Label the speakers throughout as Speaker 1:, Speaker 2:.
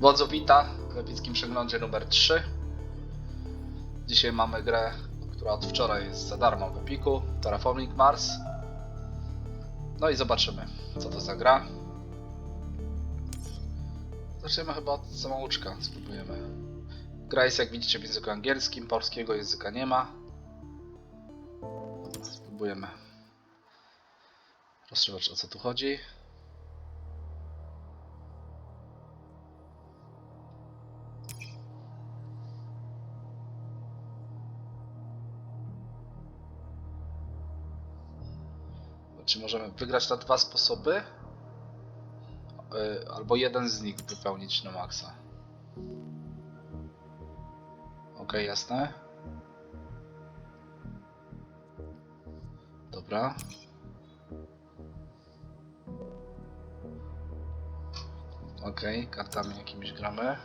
Speaker 1: Wodzu wita w epickim przeglądzie numer 3. Dzisiaj mamy grę, która od wczoraj jest za darmo w Epiku, Terraforming Mars. No i zobaczymy, co to za gra. Zaczniemy chyba od samouczka, spróbujemy. Gra jest jak widzicie w języku angielskim, polskiego języka nie ma. Spróbujemy rozszywać o co tu chodzi. Czy możemy wygrać na dwa sposoby? Y, Albo jeden z nich wypełnić na maksa. Ok, jasne. Dobra. Ok, kartami jakimiś gramy.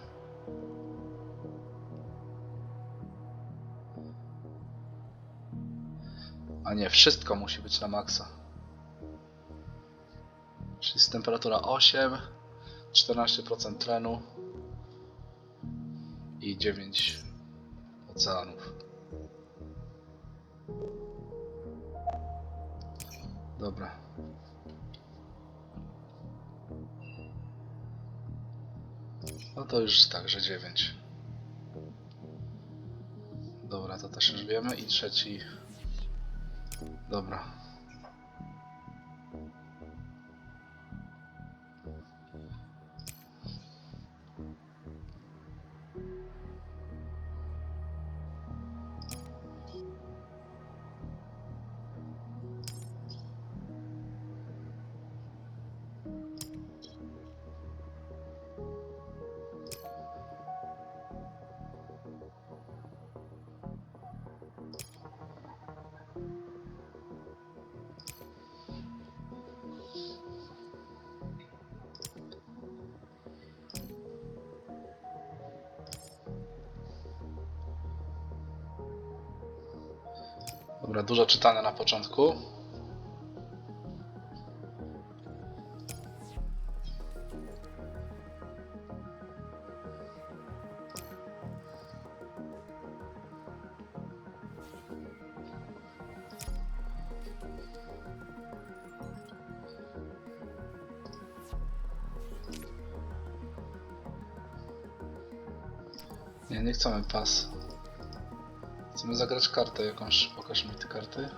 Speaker 1: A nie, wszystko musi być na maksa. Jest temperatura 8, 14% tlenu i 9 oceanów. Dobra. No to już także 9. Dobra, to też już wiemy. I trzeci. Dobra. Dobra, dużo czytane na początku. Nie, nie chcemy pas. Chcemy zagrać kartę jakąś. Pokaż mi te karty.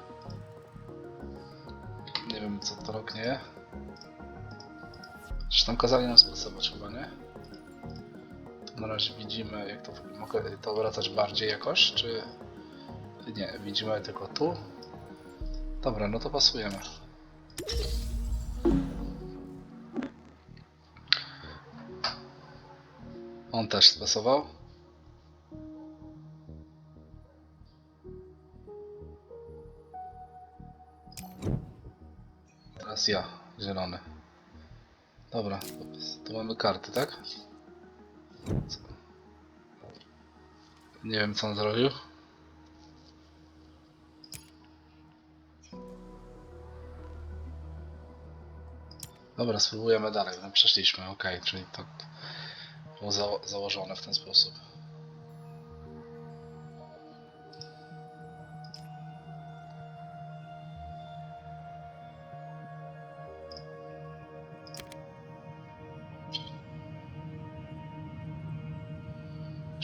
Speaker 1: Nie wiem co to roknie. Czy tam kazali nam spasować chyba, nie? Tu na razie widzimy jak to mogę to wracać bardziej jakoś, czy nie, widzimy tylko tu. Dobra, no to pasujemy. On też spasował. Teraz ja, zielony. Dobra, tu mamy karty, tak? Nie wiem co on zrobił. Dobra, spróbujemy dalej. No przeszliśmy, ok, czyli to było zało założone w ten sposób.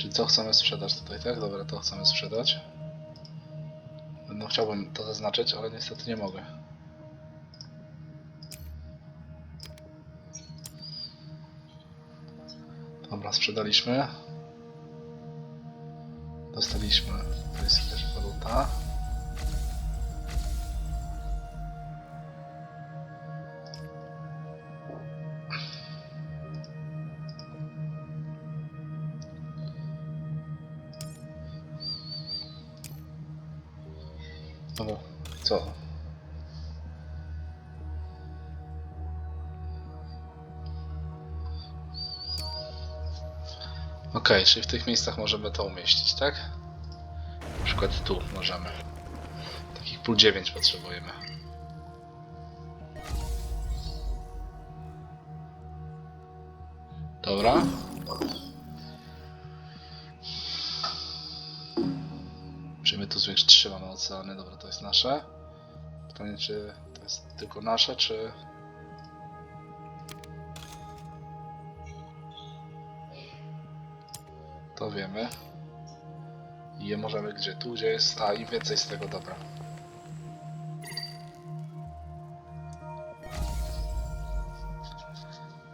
Speaker 1: Czyli co chcemy sprzedać tutaj, tak? Dobra, to chcemy sprzedać. No chciałbym to zaznaczyć, ale niestety nie mogę. Dobra, sprzedaliśmy. Dostaliśmy, to jest też waluta. Dobra, co? Ok, czyli w tych miejscach możemy to umieścić, tak? Na przykład tu możemy. Takich pół dziewięć potrzebujemy. Dobra. 3 mamy oceany, dobra, to jest nasze. Pytanie, czy to jest tylko nasze, czy... To wiemy. I je możemy gdzie? Tu, gdzie jest... A, im więcej z tego, dobra.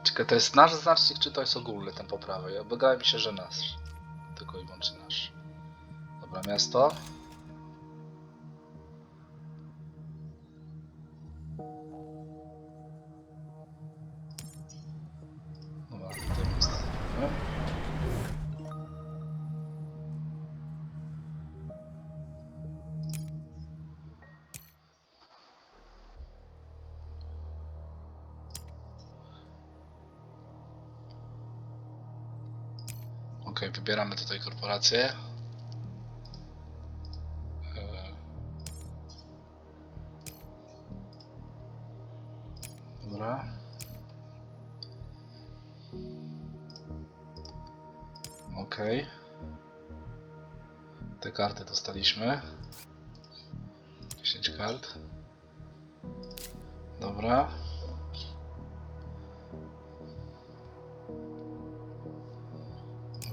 Speaker 1: Czekaj, to jest nasz znacznik, czy to jest ogólny ten poprawy? Ja wydaje mi się, że nasz. Tylko i wyłącznie nasz. Dobra, miasto. Wybieramy tutaj korporację. E, Dobra. Ok. Te karty dostaliśmy. 10 kart. Dobra.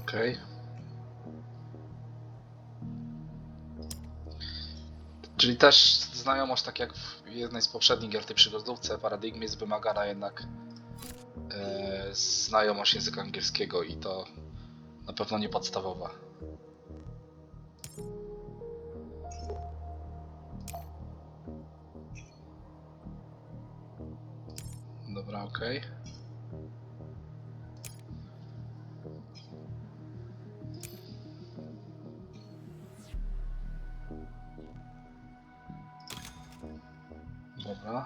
Speaker 1: Okej. Czyli też znajomość, tak jak w jednej z poprzednich gier tej przygodówce Paradigmy jest wymagana jednak e, znajomość języka angielskiego i to na pewno nie podstawowa. Dobra, okej. Dobra.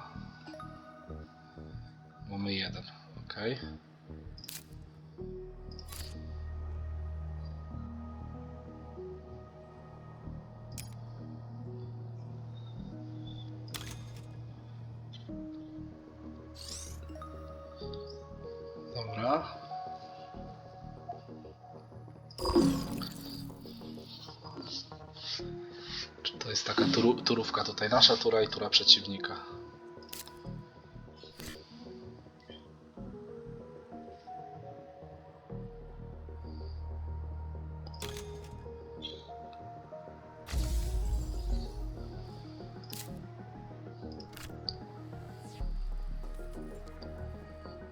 Speaker 1: Mamy jeden, ok. Dobra. Tutaj nasza tura i tura przeciwnika?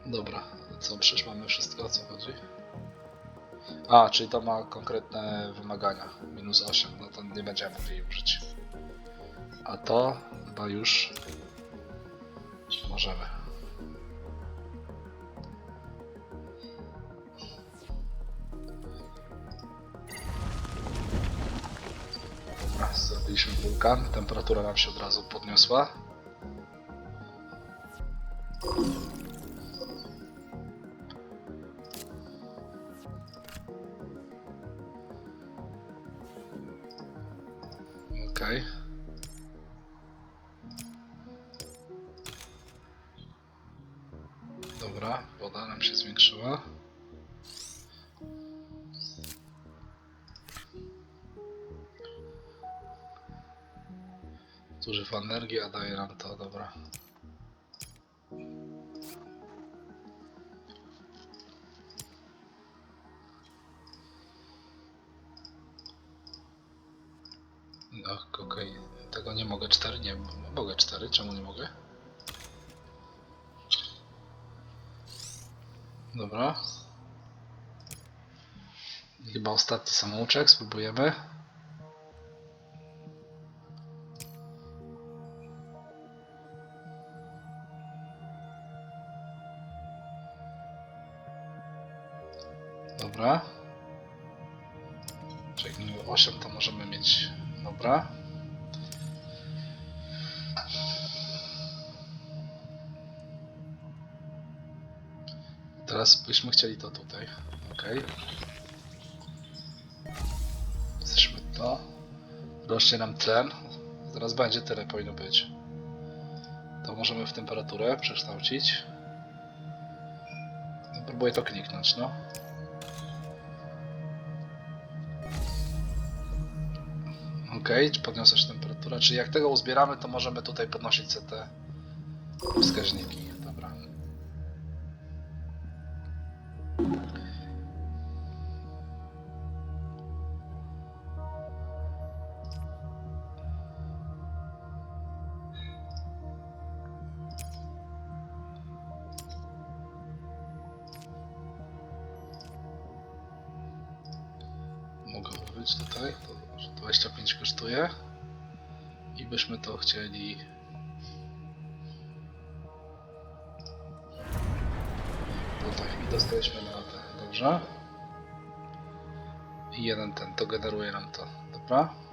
Speaker 1: Dobra, co przecież mamy wszystko o co chodzi? A, czyli to ma konkretne wymagania. Minus 8, no to nie będziemy jej użyć. A to chyba już możemy. Dobra, zrobiliśmy wulkan. Temperatura nam się od razu podniosła. Ach, okej. Tego nie mogę 4, nie mogę 4, czemu nie mogę? Dobra. Chyba ostatni samouczek, spróbujemy. Dobra. Dobra. Teraz byśmy chcieli to tutaj. Ok. Jesteśmy to. Rośnie nam tlen. Zaraz będzie tyle powinno być. To możemy w temperaturę przekształcić. Próbuję to kliknąć, no. Okej, czy podniosłeś temperaturę? Czyli jak tego uzbieramy, to możemy tutaj podnosić te wskaźniki. Dobra. Mogą być tutaj. To że 25 kosztuje. I byśmy to chcieli. Tutaj i dostaliśmy na te. Dobrze. I jeden ten, to generuje nam to. Dobra.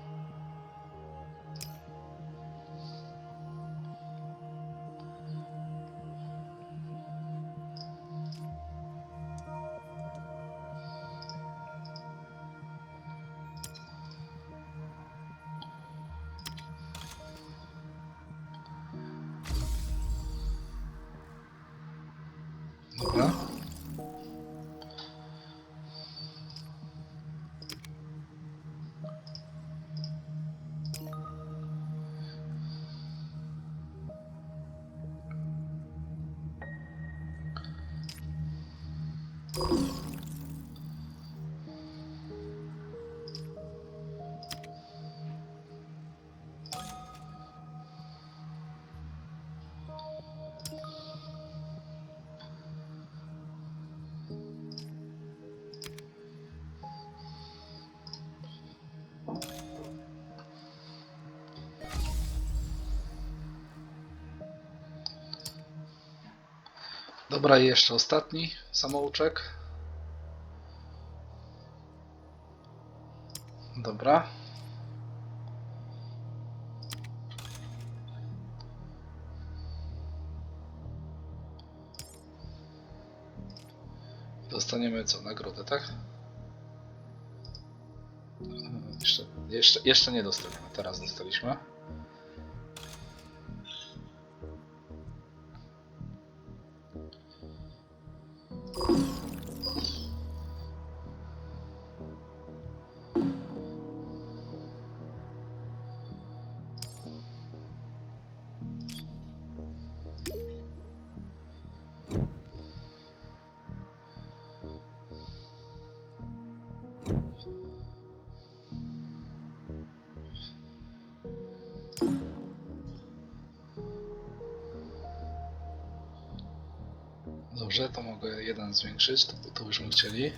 Speaker 1: Dobra, i jeszcze ostatni samouczek. Dobra. Dostaniemy co? Nagrodę, tak? Jeszcze, jeszcze, jeszcze nie dostaliśmy, teraz dostaliśmy. Dobrze, to mogę jeden zwiększyć, to, to byśmy chcieli.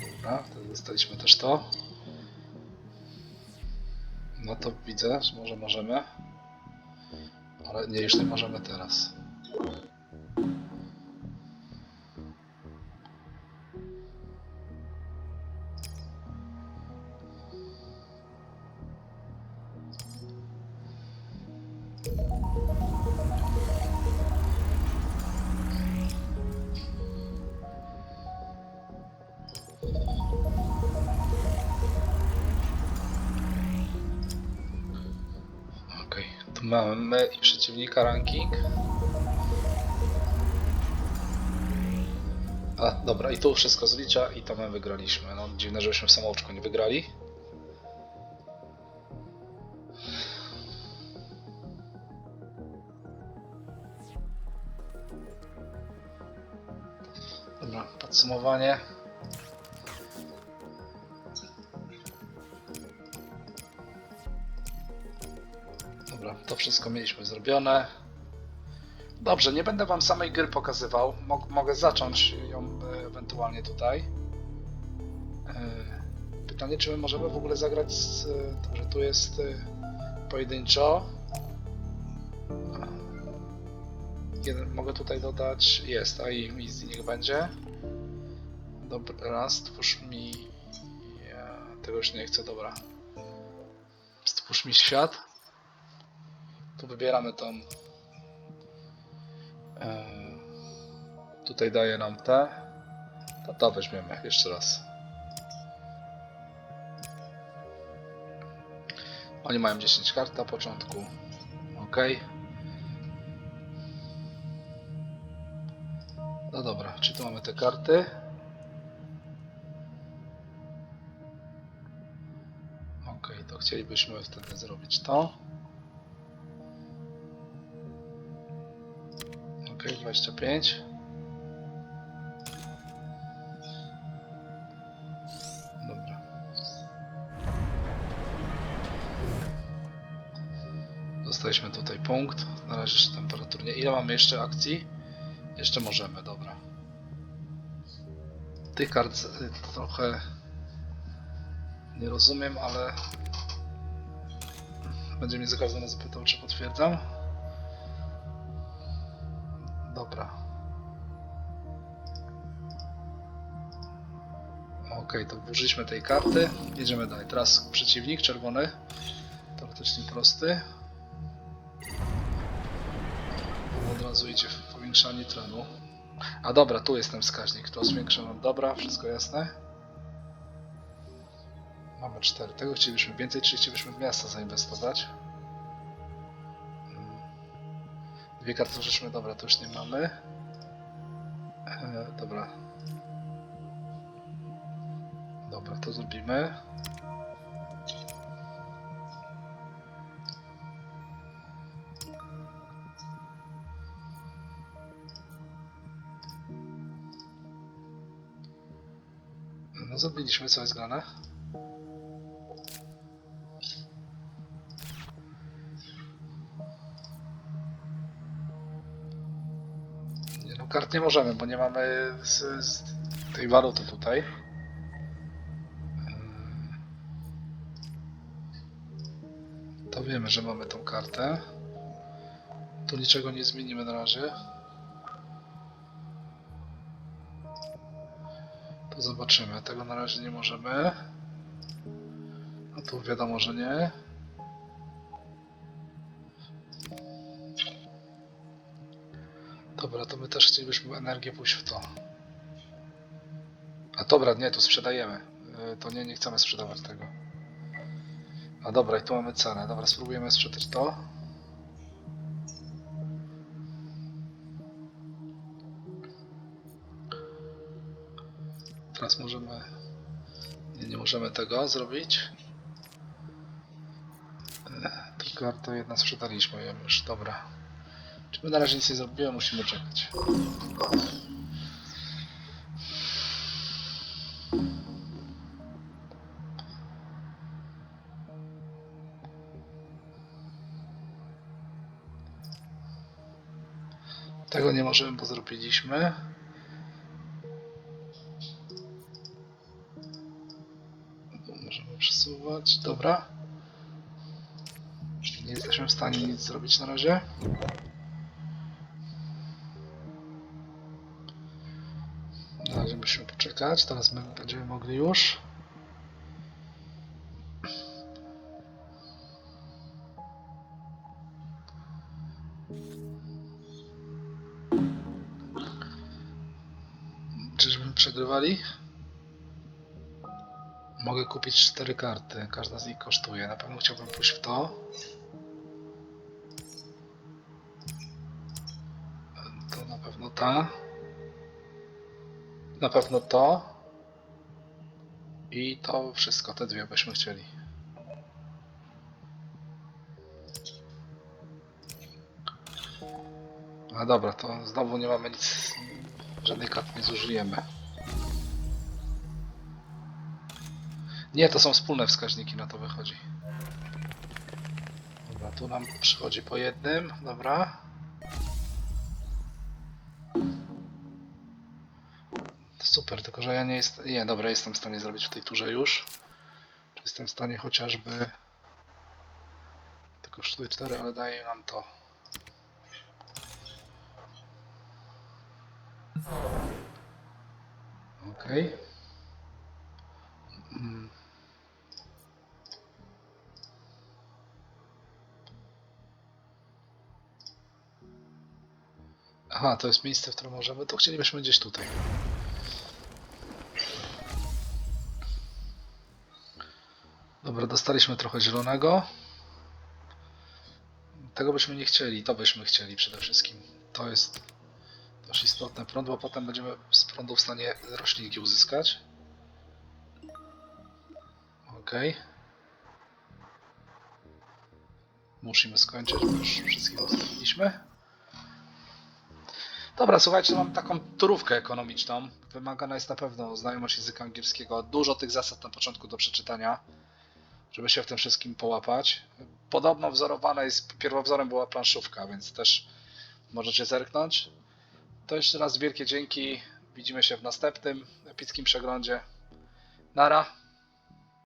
Speaker 1: Dobra, to dostaliśmy też to. No to widzę, że może możemy. Ale nie, już nie możemy teraz. Okej, tu mamy my i przeciwnika ranking. A, dobra, i tu wszystko zlicza i to my wygraliśmy. No dziwne, żebyśmy w samouczku nie wygrali. Dobra, podsumowanie. Dobra, to wszystko mieliśmy zrobione. Dobrze, nie będę wam samej gry pokazywał. Mog mogę zacząć ją e, ewentualnie tutaj. E, Pytanie, czy my możemy w ogóle zagrać z... e, Dobrze, tu jest pojedynczo. Jeden, mogę tutaj dodać... Jest, a i easy niech będzie. Dobra, stwórz mi... Ja tego już nie chcę, dobra. Stwórz mi świat wybieramy tą. E, tutaj daje nam te. To, to weźmiemy jeszcze raz. Oni mają 10 kart na początku. OK. No dobra, czy tu mamy te karty? OK, to chcielibyśmy wtedy zrobić to. 25. Dobra. Dostaliśmy tutaj punkt. Na razie jeszcze temperaturnie. Ile mamy jeszcze akcji? Jeszcze możemy, dobra. Tych kart y, trochę nie rozumiem, ale będzie mnie za każdym razem zapytał, czy potwierdzam. Dobra. Ok, to użyliśmy tej karty. Jedziemy dalej. Teraz przeciwnik czerwony. Teoretycznie prosty. Od razu idzie w powiększanie tlenu. A dobra, tu jest ten wskaźnik. To zwiększamy. Dobra, wszystko jasne. Mamy 4. Tego chcielibyśmy więcej, czyli chcielibyśmy w miasta zainwestować. Dwie karty żeśmy, dobra, to już nie mamy. E, dobra. Dobra, to zrobimy. No, zrobiliśmy, co jest grane. No, kart nie możemy, bo nie mamy z, z tej waluty tutaj. To wiemy, że mamy tą kartę. Tu niczego nie zmienimy na razie. To zobaczymy. Tego na razie nie możemy. A tu wiadomo, że nie. Dobra, to my też chcielibyśmy energię pójść w to. A dobra, nie, tu sprzedajemy. Yy, To nie, nie chcemy sprzedawać tego. A dobra, i tu mamy cenę. Dobra, spróbujemy sprzedać to. Teraz możemy... Nie, nie możemy tego zrobić. Yy, Tylko kartę jedna sprzedaliśmy ją już, dobra. My na razie nic nie zrobiłem, musimy czekać. Tego nie możemy, bo zrobiliśmy. Możemy przesuwać, dobra. Nie jesteśmy w stanie nic zrobić na razie. Teraz my będziemy mogli już. Czyżby przegrywali? Mogę kupić cztery karty, każda z nich kosztuje. Na pewno chciałbym pójść w to. To na pewno ta. Na pewno to. I to wszystko, te dwie byśmy chcieli. A dobra, to znowu nie mamy nic, żadnej karty nie zużyjemy. Nie, to są wspólne wskaźniki, na to wychodzi. Dobra, tu nam przychodzi po jednym, dobra. Że ja nie jestem. Nie, dobra, jestem w stanie zrobić w tej turze już. Czy jestem w stanie chociażby. To kosztuje 4, ale daje nam to. Okej. Mm. Aha, to jest miejsce, w którym możemy. To chcielibyśmy gdzieś tutaj. Dobra, dostaliśmy trochę zielonego. Tego byśmy nie chcieli, to byśmy chcieli przede wszystkim. To jest dość istotne prąd, bo potem będziemy z prądu w stanie roślinki uzyskać. Ok. Musimy skończyć, bo już wszystkich ustawiliśmy. Dobra, słuchajcie, mam taką turówkę ekonomiczną. Wymagana jest na pewno znajomość języka angielskiego. Dużo tych zasad na początku do przeczytania, żeby się w tym wszystkim połapać. Podobno wzorowana jest, pierwowzorem była planszówka, więc też możecie zerknąć. To jeszcze raz wielkie dzięki. Widzimy się w następnym epickim przeglądzie. Nara.